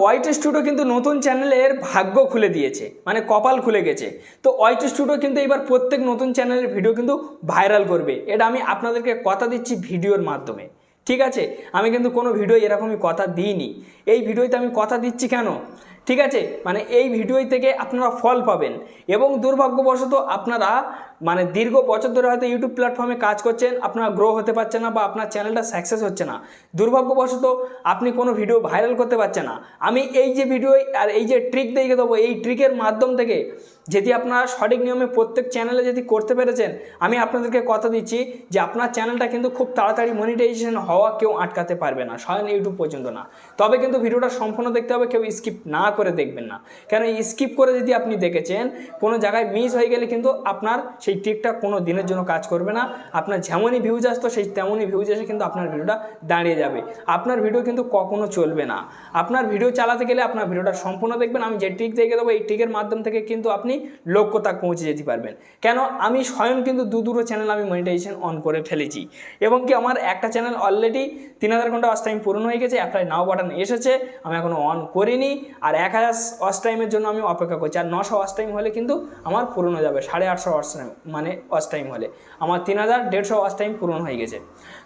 White studio কিন্তু নতুন চ্যানেলের ভাগ্য খুলে দিয়েছে মানে কপাল খুলে গেছে। তো ওয়াইট স্টুডিও কিন্তু এবার প্রত্যেক নতুন চ্যানেলের ভিডিও কিন্তু ভাইরাল করবে। এটা আমি আপনাদেরকে কথা দিচ্ছি ভিডিওর মাধ্যমে, ঠিক আছে? আমি কিন্তু কোনো ভিডিও এরকমই কথা দিইনি। এই ভিডিওতে আমি কথা দিচ্ছি কেন? ঠিক আছে? মানে এই ভিডিও থেকে আপনারা ফল পাবেন এবং দুর্ভাগ্যবশত আপনারা মানে দীর্ঘ বছর ধরে হয়তো ইউটিউব প্ল্যাটফর্মে কাজ করছেন, আপনার গ্রো হতে পারছে না বা আপনার চ্যানেলটা সাকসেস হচ্ছে না। দুর্ভাগ্যবশত আপনি কোনো ভিডিও ভাইরাল করতে পারছেন না। আমি এই যে ভিডিও আর এই যে ট্রিক দিয়ে দেবো, এই ট্রিকের মাধ্যম থেকে যদি আপনারা সঠিক নিয়মে প্রত্যেক চ্যানেলে যদি করতে পেরেছেন, আমি আপনাদেরকে কথা দিচ্ছি যে আপনার চ্যানেলটা কিন্তু খুব তাড়াতাড়ি মনিটাইজেশন হওয়া কেউ আটকাতে পারবে না, স্বয়ং ইউটিউব পর্যন্ত না। তবে কিন্তু ভিডিওটা সম্পূর্ণ দেখতে হবে, কেউ স্কিপ না করে দেখবেন না। কেন স্কিপ করে যদি আপনি দেখেছেন, কোনো জায়গায় মিস হয়ে গেলে কিন্তু আপনার সেই ট্রিকটা কোনো দিনের জন্য কাজ করবে না। আপনার যেমনই ভিউজ আসতো, সেই তেমনই ভিউজ এসে কিন্তু আপনার ভিডিওটা দাঁড়িয়ে যাবে। আপনার ভিডিও কিন্তু কখনো চলবে না। আপনার ভিডিও চালাতে গেলে আপনার ভিডিওটা সম্পূর্ণ দেখবেন। আমি যে ট্রিক দেখে দেবো, এই ট্রিকের মাধ্যম থেকে কিন্তু আপনি লক্ষ্য তাক পৌঁছে যেতে পারবেন। কেন? আমি স্বয়ং কিন্তু দু দুটো চ্যানেল আমি মনিটাইজেশন অন করে ফেলেছি। এবং কি আমার একটা চ্যানেল অলরেডি তিন হাজার ঘণ্টা ওয়াচ টাইম পূরণ হয়ে গেছে। অ্যাপ্লাই নাও বাটন এসেছে। আমি এখনও অন করিনি। আর এক হাজার ওয়াচ টাইমের জন্য আমি অপেক্ষা করছি। আর নশো ওয়াচ টাইম হলে কিন্তু আমার পূরণ হয়ে যাবে। সাড়ে আটশো ওয়াচ টাইম মানে ওয়াচ টাইম হলে। আমার তিন হাজার দেড়শো ওয়াচ টাইম পূরণ হয়ে গেছে।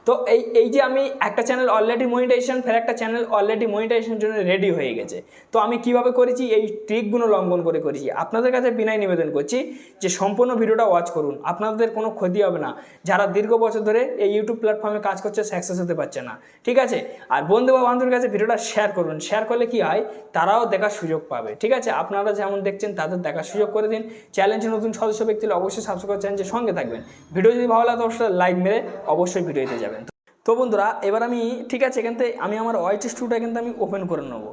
তো এই এই যে আমি একটা চ্যানেল অলরেডি মনিটাইজেশন ফের একটা চ্যানেল অলরেডি মনিটাইজেশনের জন্য রেডি হয়ে গেছে। তো আমি কীভাবে করেছি? এই ট্রিকগুলো লঙ্ঘন করে করেছি। আপনাদের কাছে বিনয় নিবেদন করছি যে সম্পূর্ণ ভিডিওটা ওয়াচ করুন। আপনাদের কোনো ক্ষতি হবে না। যারা দীর্ঘ বছর ধরে এই ইউটিউব প্ল্যাটফর্মে কাজ করছে সাকসেস হতে পারছে না। ঠিক আছে? আর বন্ধু বা বান্ধবের কাছে ভিডিওটা শেয়ার করুন। শেয়ার করলে কি হয়? তারাও দেখার সুযোগ পাবে। ঠিক আছে? আপনারা যেমন দেখছেন, তাদের দেখার সুযোগ করে দিন। চ্যালেঞ্জে নতুন সদস্য ব্যক্তি হলে অবশ্যই সাবস্ক্রাইব চ্যানেলের সঙ্গে থাকবেন। ভিডিও যদি ভালো লাগে, অবশ্যই লাইক মেরে অবশ্যই ভিডিওতে যাবেন। তো বন্ধুরা, এবার আমি, ঠিক আছে, এখান থেকে আমি আমার ওয়াইট স্টুডিওটা কিন্তু আমি ওপেন করে নেব।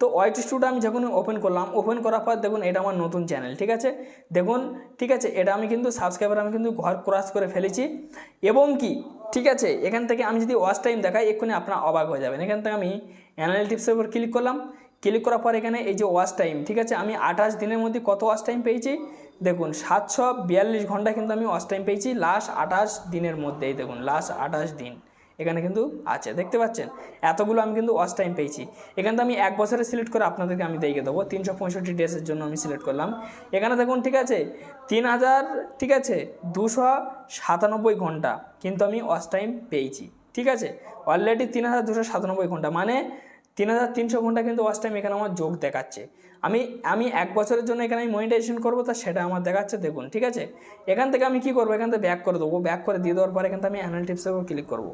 তো ওয়াইট স্টুডিও আমি যখন ওপেন করলাম ওপেন করার পর দেখুন, এটা আমার নতুন চ্যানেল ঠিক আছে? দেখুন, ঠিক আছে, এটা আমি কিন্তু সাবস্ক্রাইবার আমি কিন্তু ঘর ক্রস করে ফেলেছি। এবং কি, ঠিক আছে, এখান থেকে আমি যদি ওয়াচ টাইম দেখাই, এক্ষুনি আপনারা অবাক হয়ে যাবেন। এখান থেকে আমি অ্যানালিটিক্সের উপর ক্লিক করলাম। ক্লিক করার পর এখানে এই যে ওয়াচ টাইম ঠিক আছে, আমি আঠাশ দিনের মধ্যে কত ওয়াচ টাইম পেয়েছি? দেখুন, সাতশো বিয়াল্লিশ ঘণ্টা কিন্তু আমি ওয়াচ টাইম পেয়েছি লাস্ট আঠাশ দিনের মধ্যেই, দেখুন লাস্ট আঠাশ দিন। এখানে কিন্তু আছে, দেখতে পাচ্ছেন? এতগুলো আমি কিন্তু ওয়াচ টাইম পেয়েছি। এখানে তো আমি এক বছরে সিলেক্ট করে আপনাদেরকে আমি দেখিয়ে দেবো। তিনশো পঁয়ষট্টি ডেসের জন্য আমি সিলেক্ট করলাম। এখানে দেখুন, ঠিক আছে? তিন হাজার, ঠিক আছে? দুশো সাতানব্বই ঘণ্টা কিন্তু আমি ওয়াচ টাইম পেয়েছি। ঠিক আছে? অলরেডি তিন হাজার দুশো সাতানব্বই ঘণ্টা। মানে তিন হাজার তিনশো ঘণ্টা কিন্তু ওয়াচ টাইম এখানে আমার যোগ দেখাচ্ছে। আমি আমি এক বছরের জন্য এখানে আমি মনিটাইজেশন করব, তা সেটা আমার দেখাচ্ছে, দেখুন, ঠিক আছে? এখান থেকে আমি কি করব? এখান থেকে ব্যাক করে দেবো ব্যাক করে দিয়ে দেওয়ার পর এখান থেকে আমি অ্যানাল টিপসের উপর ক্লিক করব।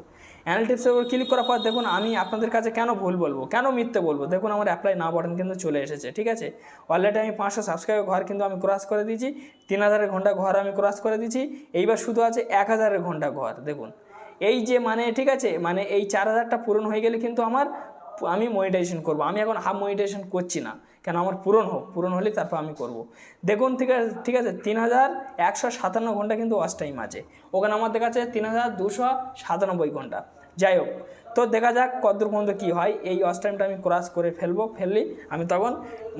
অ্যানাল টিপসের উপর ক্লিক করার পর দেখুন, আমি আপনাদের কাছে কেন ভুল বলব, কেন মিথ্যে বলব? দেখুন, আমার অ্যাপ্লাই না বাটন কিন্তু চলে এসেছে, ঠিক আছে? অলরেডি আমি পাঁচশো সাবস্ক্রাইব ঘর কিন্তু আমি ক্রস করে দিয়েছি, তিন হাজারের ঘণ্টা ঘর আমি ক্রস করে দিয়েছি, এইবার শুধু আছে এক হাজারের ঘণ্টা ঘর, দেখুন। এই যে মানে ঠিক আছে? মানে এই চার হাজারটা পূরণ হয়ে গেলে কিন্তু আমার আমি মনিটাইজেশন করব। আমি এখন হাফ মনিটাইজেশন করছি না। কেন? আমার পূরণ হোক। পূরণ হলে তারপর আমি করব। দেখুন, ঠিক আছে ঠিক আছে, তিন হাজার একশো সাতান্ন ঘণ্টা কিন্তু ওয়াচ টাইম আছে। ওখানে আমাদের কাছে তিন হাজার দুশো সাতানব্বই ঘণ্টা। যাই হোক, তো দেখা যাক কতদূর পর্যন্ত কী হয়। এই ওয়াচ টাইমটা আমি ক্রস করে ফেলব ফেললি আমি তখন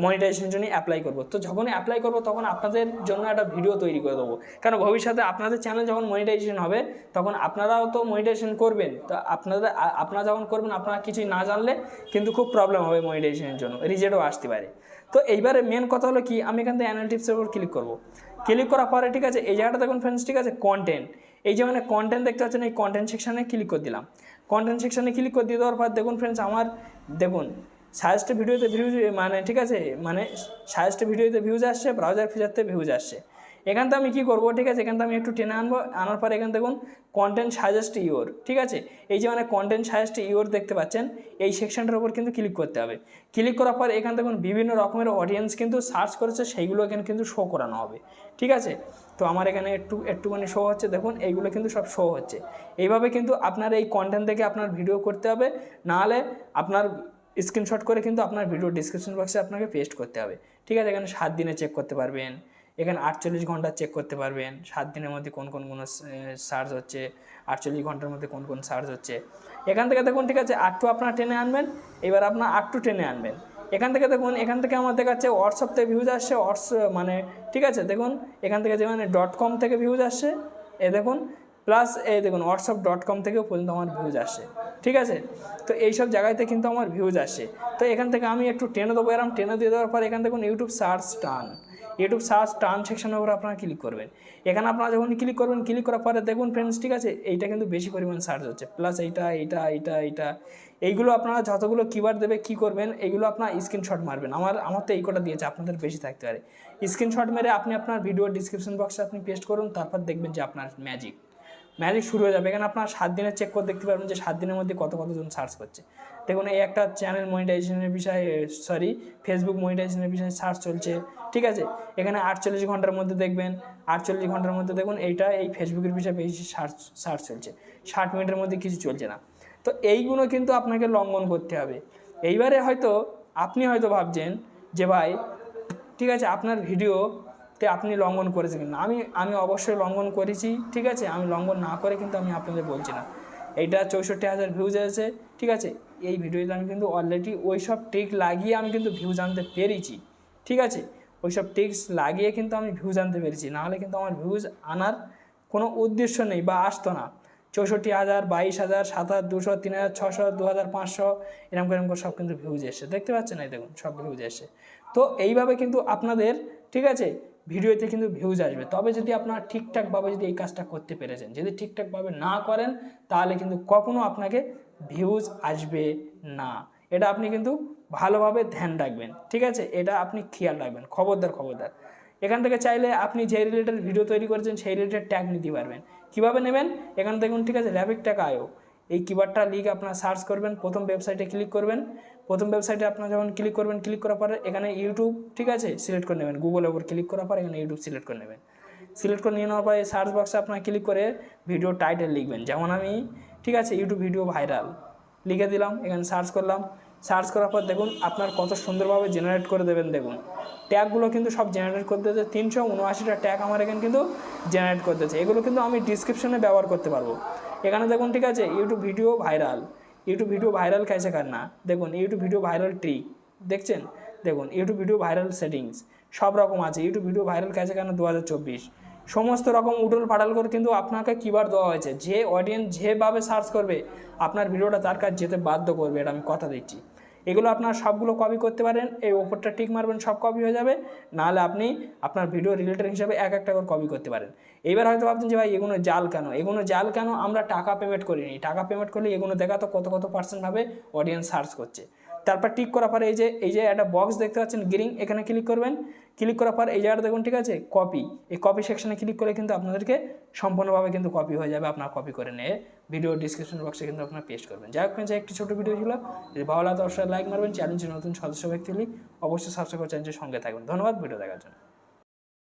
মনিটাইজেশনের জন্য অ্যাপ্লাই করব। তো যখনই অ্যাপ্লাই করব, তখন আপনাদের জন্য একটা ভিডিও তৈরি করে দেবো। কারণ ভবিষ্যতে আপনাদের চ্যানেল যখন মনিটাইজেশন হবে, তখন আপনারাও তো মনিটাইজেশন করবেন। তো আপনাদের আপনারা যখন করবেন, আপনারা কিছুই না জানলে কিন্তু খুব প্রবলেম হবে মনিটাইজেশনের জন্য। রিজেক্টও আসতে পারে। তো এইবারে মেন কথা হলো কি, আমি এখান থেকে অ্যানালিটিক্সের উপর ক্লিক করব। ক্লিক করার পরে ঠিক আছে, এই জায়গাটা দেখুন ফ্রেন্ডস ঠিক আছে কন্টেন্ট এই যে মানে কন্টেন্ট দেখতে পাচ্ছেন, এই কন্টেন্ট সেকশানে ক্লিক করে দিলাম। কন্টেন্ট সেকশানে ক্লিক করে দিয়ে দেওয়ার পর দেখুন ফ্রেন্ডস আমার দেখুন সাজেস্ট ভিডিওতে ভিউজ মানে ঠিক আছে মানে সাজেস্ট ভিডিওতে ভিউজ আসছে ব্রাউজার ফিচারতে ভিউজ আসছে। এখান থেকে আমি কী করব? ঠিক আছে, এখান থেকে আমি একটু টেনে আনব। আনার পরে এখান দেখুন কন্টেন্ট সাজেস্ট ইওর ঠিক আছে? এই যে মানে কন্টেন্ট সাজেস্ট ইওর দেখতে পাচ্ছেন, এই সেকশনটার উপর কিন্তু ক্লিক করতে হবে। ক্লিক করার পর এখান দেখুন, বিভিন্ন রকমের অডিয়েন্স কিন্তু সার্চ করেছে, সেইগুলো এখানে কিন্তু শো করানো হবে। ঠিক আছে? তো আমার এখানে একটু, একটুখানি শো হচ্ছে। দেখুন, এইগুলো কিন্তু সব শো হচ্ছে। এইভাবে কিন্তু আপনার এই কন্টেন্ট থেকে আপনার ভিডিও করতে হবে। নাহলে আপনার স্ক্রিনশট করে কিন্তু আপনার ভিডিও ডিসক্রিপশন বক্সে আপনাকে পেস্ট করতে হবে। ঠিক আছে? এখানে সাত দিনে চেক করতে পারবেন। এখানে আটচল্লিশ ঘণ্টা চেক করতে পারবেন, সাত দিনের মধ্যে কোন কোন কোন সার্চ হচ্ছে, আটচল্লিশ ঘণ্টার মধ্যে কোন কোন সার্চ হচ্ছে। এখান থেকে দেখুন, ঠিক আছে আট টু আপনার টেনে আনবেন, এবার আপনার আটটু টেনে আনবেন। এখান থেকে দেখুন, এখান থেকে আমার দেখাচ্ছে থেকে ভিউজ আসছে হোয়াটস মানে ঠিক আছে, দেখুন, এখান থেকে যে মানে. ডট কম থেকে ভিউজ আসছে, এ দেখুন প্লাস এই দেখুন হোয়াটসঅ্যাপ ডট কম থেকেও পর্যন্ত আমার ভিউজ আসে ঠিক আছে? তো এইসব জায়গাতে কিন্তু আমার ভিউজ আসে তো এখান থেকে আমি একটু টেনে দেবো এরকম টেনে দিয়ে দেওয়ার পর এখান থেকে YouTube search turn YouTube search turn সেকশনের উপর আপনারা ক্লিক করবেন। এখানে আপনারা যখন ক্লিক করবেন ক্লিক করার পরে দেখুন ফ্রেন্ডস ঠিক আছে? এইটা কিন্তু বেশি পরিমাণ সার্চ হচ্ছে। প্লাস এইটা এইটা এইটা এইটা। এইগুলো আপনারা যতগুলো কিবার দেবে, কি করবেন এইগুলো আপনার স্ক্রিনশট মারবেন। আমার আমার তো এই কটা দিয়েছে, আপনাদের বেশি থাকতে পারে। স্ক্রিনশট মেরে আপনি আপনার ভিডিও ডিসক্রিপশন বক্সে আপনি পেস্ট করুন, তারপর দেখবেন যে আপনার ম্যাজিক ম্যাজিক শুরু হয়ে যাবে। এখানে আপনার সাত দিনের চেক করে দেখতে পারবেন যে সাত দিনের মধ্যে কত, কতজন সার্চ করছে। দেখুন, এই একটা চ্যানেল মনিটাইজেশনের বিষয়ে সরি ফেসবুক মনিটাইজেশনের বিষয়ে সার্চ চলছে, ঠিক আছে? এখানে আটচল্লিশ ঘণ্টার মধ্যে দেখবেন, আটচল্লিশ ঘণ্টার মধ্যে দেখুন, এইটা এই ফেসবুকের বিষয়ে বেশি সার্চ সার্চ চলছে। ষাট মিনিটের মধ্যে কিছু চলছে না। তো এইগুলো কিন্তু আপনাকে লঙ্ঘন করতে হবে। এইবারে হয়তো আপনি হয়তো ভাবছেন যে, ভাই, ঠিক আছে, আপনার ভিডিওতে আপনি লঙ্ঘন করেছেন কিনা? আমি আমি অবশ্যই লঙ্ঘন করেছি, ঠিক আছে? আমি লঙ্ঘন না করে কিন্তু আমি আপনাদের বলছি না। এইটা চৌষট্টি হাজার ভিউজ এসেছে, ঠিক আছে? এই ভিডিওতে আমি কিন্তু অলরেডি ওই সব টিক লাগিয়ে আমি কিন্তু ভিউজ আনতে পেরেছি, ঠিক আছে? ওই সব টিক্স লাগিয়ে কিন্তু আমি ভিউজ আনতে পেরেছি, নাহলে কিন্তু আমার ভিউজ আনার কোনো উদ্দেশ্য নেই বা আসতো না। চৌষট্টি হাজার, বাইশ হাজার, সাত হাজার, দুশো, তিন হাজার, ছশো, দু হাজার, পাঁচশো, এরকম এরকম করে সব কিন্তু ভিউজ এসছে। দেখতে পাচ্ছেন? এই দেখুন, সব ভিউজ এসছে। তো এইভাবে কিন্তু আপনাদের, ঠিক আছে? ভিডিওতে কিন্তু ভিউজ আসবে। তবে যদি আপনারা ঠিকঠাকভাবে যদি এই কাজটা করতে পেরেছেন, যদি ঠিকঠাকভাবে না করেন, তাহলে কিন্তু কখনো আপনাকে ভিউজ আসবে না। এটা আপনি কিন্তু ভালোভাবে ধ্যান রাখবেন, ঠিক আছে? এটা আপনি খেয়াল রাখবেন, খবরদার খবরদার। এখান থেকে চাইলে আপনি যে রিলেটেড ভিডিও তৈরি করেছেন, সেই রিলেটেড ট্যাগ নিতে পারবেন। কীভাবে নেবেন? এখান দেখুন, ঠিক আছে র্যাপিক ট্যাগ আয়ো এই কিবারটা লিখ আপনার সার্চ করবেন, প্রথম ওয়েবসাইটে ক্লিক করবেন। প্রথম ওয়েবসাইটে আপনার যখন ক্লিক করবেন ক্লিক করার পরে এখানে ইউটিউব ঠিক আছে? সিলেক্ট করে নেবেন। গুগলের উপর ক্লিক করার পর এখানে ইউটিউব সিলেক্ট করে নেবেন। সিলেক্ট করে নিয়ে নেওয়ার পরে সার্চ বক্সে আপনার ক্লিক করে ভিডিও টাইটেল লিখবেন। যেমন আমি, ঠিক আছে ইউটিউব ভিডিও ভাইরাল লিখে দিলাম, এখানে সার্চ করলাম। সার্চ করার পর দেখুন, আপনার কত সুন্দরভাবে জেনারেট করে দেবেন দেখুন। ট্যাগগুলো কিন্তু সব জেনারেট করতে হচ্ছে তিনশো উনআশিটা ট্যাগ আমার এখানে কিন্তু জেনারেট করতে হচ্ছে এগুলো কিন্তু আমি ডিসক্রিপশনে ব্যবহার করতে পারব। এখানে দেখুন, ঠিক আছে YouTube video viral YouTube video viral খাইছে কার না? দেখুন ইউটিউব ভিডিও ভাইরাল ট্রিক দেখছেন? দেখুন ইউটিউব ভিডিও ভাইরাল সেটিংস সব রকম আছে। ইউটিউব ভিডিও ভাইরাল খাইছে কেন? দু হাজার চব্বিশ। সমস্ত রকম উডল পাটাল করে কিন্তু আপনাকে কিবার দেওয়া হয়েছে। যে অডিয়েন্স যেভাবে সার্চ করবে, আপনার ভিডিওটা তার কাছে যেতে বাধ্য করবে, এটা আমি কথা দিচ্ছি। এগুলো আপনার সবগুলো কপি করতে পারেন, এই ওপরটা টিক মারবেন, সব কপি হয়ে যাবে। নাহলে আপনি আপনার ভিডিও রিলেটেড হিসাবে এক একটা করে কপি করতে পারেন। এইবার হয়তো ভাবছেন যে ভাই এগুলো জাল কেন? এগুলো জাল কেন আমরা টাকা পেমেন্ট করিনি? টাকা পেমেন্ট করলে এগুলো দেখা তো কত কত পার্সেন্টভাবে অডিয়েন্স সার্চ করছে। তারপর টিক করার পরে এই যে এই যে একটা বক্স দেখতে পাচ্ছেন গ্রিং এখানে ক্লিক করবেন। ক্লিক করার পর এই জায়গাটা দেখুন, ঠিক আছে? কপি এই কপি সেকশনে ক্লিক করে কিন্তু আপনাদেরকে সম্পূর্ণভাবে কিন্তু কপি হয়ে যাবে, আপনার কপি করে নিয়ে ভিডিও ডিসক্রিপশন বক্সে কিন্তু আপনার পেস্ট করবেন। যাই হোক একটি ছোটো ভিডিও ছিল। যদি ভালো লাগে, অবশ্যই লাইক মারবেন। চ্যানেলটি নতুন সদস্য ব্যক্তি অবশ্যই সাবস্ক্রাইব করে চ্যানেলটির সঙ্গে থাকবেন। ধন্যবাদ ভিডিও দেখার জন্য।